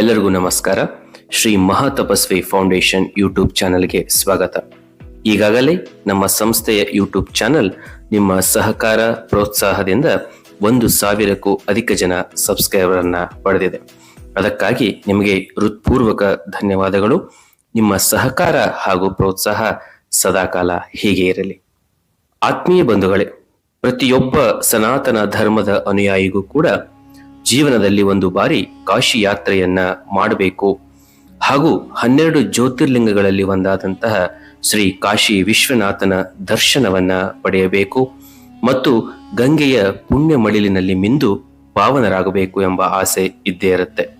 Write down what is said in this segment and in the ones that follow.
ಎಲ್ಲರಿಗೂ ನಮಸ್ಕಾರ. Shri Mahatapasvi foundation YouTube ಚಾನೆಲ್ಗೆ ಸ್ವಾಗತ. ಈಗಾಗಲೇ ನಮ್ಮ ಸಂಸ್ಥೆಯ ಯೂಟ್ಯೂಬ್ ಚಾನೆಲ್ ನಿಮ್ಮ ಸಹಕಾರ, ಪ್ರೋತ್ಸಾಹದಿಂದ ಒಂದು ಸಾವಿರಕ್ಕೂ ಅಧಿಕ ಜನ ಸಬ್ಸ್ಕ್ರೈಬರ್ ಅನ್ನ ಪಡೆದಿದೆ. ಅದಕ್ಕಾಗಿ ನಿಮಗೆ ಹೃತ್ಪೂರ್ವಕ ಧನ್ಯವಾದಗಳು. ನಿಮ್ಮ ಸಹಕಾರ ಹಾಗೂ ಪ್ರೋತ್ಸಾಹ ಸದಾಕಾಲ ಹೀಗೆ ಇರಲಿ. ಆತ್ಮೀಯ ಬಂಧುಗಳೇ, ಪ್ರತಿಯೊಬ್ಬ ಸನಾತನ ಧರ್ಮದ ಅನುಯಾಯಿಗೂ ಕೂಡ ಜೀವನದಲ್ಲಿ ಒಂದು ಬಾರಿ ಕಾಶಿ ಯಾತ್ರೆಯನ್ನ ಮಾಡಬೇಕು. ಹಾಗೂ ಹನ್ನೆರಡು ಜ್ಯೋತಿರ್ಲಿಂಗಗಳಲ್ಲಿ ಒಂದಾದಂತಹ ಶ್ರೀ ಕಾಶಿ ವಿಶ್ವನಾಥನ ದರ್ಶನವನ್ನ ಪಡೆಯಬೇಕು. ಮತ್ತು ಗಂಗೆಯ ಪುಣ್ಯ ಮಳಿಲಿನಲ್ಲಿ ಮಿಂದು ಪಾವನರಾಗಬೇಕು ಎಂಬ ಆಸೆ ಇದ್ದೇ ಇರುತ್ತೆ.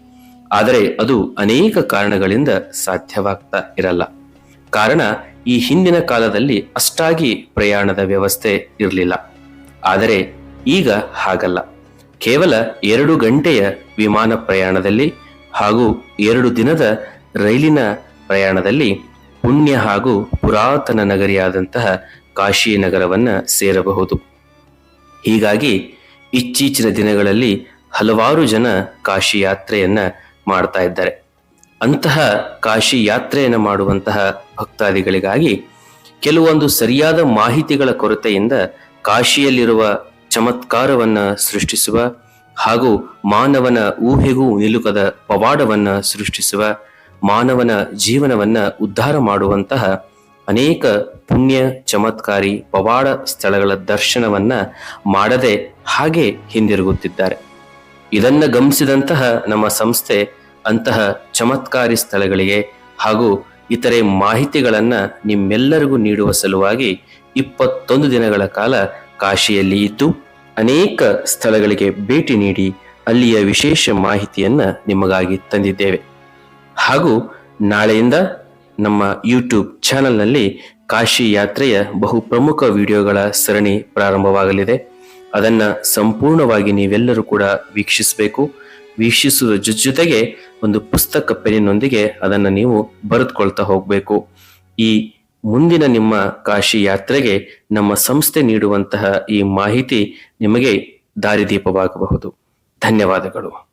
ಆದರೆ ಅದು ಅನೇಕ ಕಾರಣಗಳಿಂದ ಸಾಧ್ಯವಾಗ್ತಾ ಇರಲ್ಲ. ಕಾರಣ ಈ ಹಿಂದಿನ ಕಾಲದಲ್ಲಿ ಅಷ್ಟಾಗಿ ಪ್ರಯಾಣದ ವ್ಯವಸ್ಥೆ ಇರಲಿಲ್ಲ. ಆದರೆ ಈಗ ಹಾಗಲ್ಲ. ಕೇವಲ ಎರಡು ಗಂಟೆಯ ವಿಮಾನ ಪ್ರಯಾಣದಲ್ಲಿ ಹಾಗೂ ಎರಡು ದಿನದ ರೈಲಿನ ಪ್ರಯಾಣದಲ್ಲಿ ಪುಣ್ಯ ಹಾಗೂ ಪುರಾತನ ನಗರಿಯಾದಂತಹ ಕಾಶಿ ನಗರವನ್ನು ಸೇರಬಹುದು. ಹೀಗಾಗಿ ಇತ್ತೀಚಿನ ದಿನಗಳಲ್ಲಿ ಹಲವಾರು ಜನ ಕಾಶಿ ಯಾತ್ರೆಯನ್ನ ಮಾಡ್ತಾ ಇದ್ದಾರೆ. ಅಂತಹ ಕಾಶಿ ಯಾತ್ರೆಯನ್ನು ಮಾಡುವಂತಹ ಭಕ್ತಾದಿಗಳಿಗಾಗಿ ಕೆಲವೊಂದು ಸರಿಯಾದ ಮಾಹಿತಿಗಳ ಕೊರತೆಯಿಂದ ಕಾಶಿಯಲ್ಲಿರುವ ಚಮತ್ಕಾರವನ್ನ ಸೃಷ್ಟಿಸುವ ಹಾಗೂ ಮಾನವನ ಊಹೆಗೂ ನಿಲುಕದ ಪವಾಡವನ್ನ ಸೃಷ್ಟಿಸುವ, ಮಾನವನ ಜೀವನವನ್ನ ಉದ್ಧಾರ ಮಾಡುವಂತಹ ಅನೇಕ ಪುಣ್ಯ, ಚಮತ್ಕಾರಿ, ಪವಾಡ ಸ್ಥಳಗಳ ದರ್ಶನವನ್ನ ಮಾಡದೆ ಹಾಗೆ ಹಿಂದಿರುಗುತ್ತಿದ್ದಾರೆ. ಇದನ್ನ ಗಮನಿಸಿದಂತಹ ನಮ್ಮ ಸಂಸ್ಥೆ ಅಂತಹ ಚಮತ್ಕಾರಿ ಸ್ಥಳಗಳಿಗೆ ಹಾಗೂ ಇತರೆ ಮಾಹಿತಿಗಳನ್ನ ನಿಮ್ಮೆಲ್ಲರಿಗೂ ನೀಡುವ ಸಲುವಾಗಿ ಇಪ್ಪತ್ತೊಂದು ದಿನಗಳ ಕಾಲ ಕಾಶಿಯಲ್ಲಿ ಇದ್ದು ಅನೇಕ ಸ್ಥಳಗಳಿಗೆ ಭೇಟಿ ನೀಡಿ ಅಲ್ಲಿಯ ವಿಶೇಷ ಮಾಹಿತಿಯನ್ನು ನಿಮಗಾಗಿ ತಂದಿದ್ದೇವೆ. ಹಾಗೂ ನಾಳೆಯಿಂದ ನಮ್ಮ ಯೂಟ್ಯೂಬ್ ಚಾನೆಲ್ನಲ್ಲಿ ಕಾಶಿ ಯಾತ್ರೆಯ ಬಹು ಪ್ರಮುಖ ವಿಡಿಯೋಗಳ ಸರಣಿ ಪ್ರಾರಂಭವಾಗಲಿದೆ. ಅದನ್ನ ಸಂಪೂರ್ಣವಾಗಿ ನೀವೆಲ್ಲರೂ ಕೂಡ ವೀಕ್ಷಿಸಬೇಕು. ವೀಕ್ಷಿಸುವ ಜೊ- ಜೊತೆಗೆ ಒಂದು ಪುಸ್ತಕ ಪೆನ್ನಿನೊಂದಿಗೆ ಅದನ್ನು ನೀವು ಬರೆದುಕೊಳ್ತಾ ಹೋಗಬೇಕು. ಈ ಮುಂದಿನ ನಿಮ್ಮ ಕಾಶಿ ಯಾತ್ರೆಗೆ ನಮ್ಮ ಸಂಸ್ಥೆ ನೀಡುವಂತಹ ಈ ಮಾಹಿತಿ ನಿಮಗೆ ದಾರಿದೀಪವಾಗಬಹುದು. ಧನ್ಯವಾದಗಳು.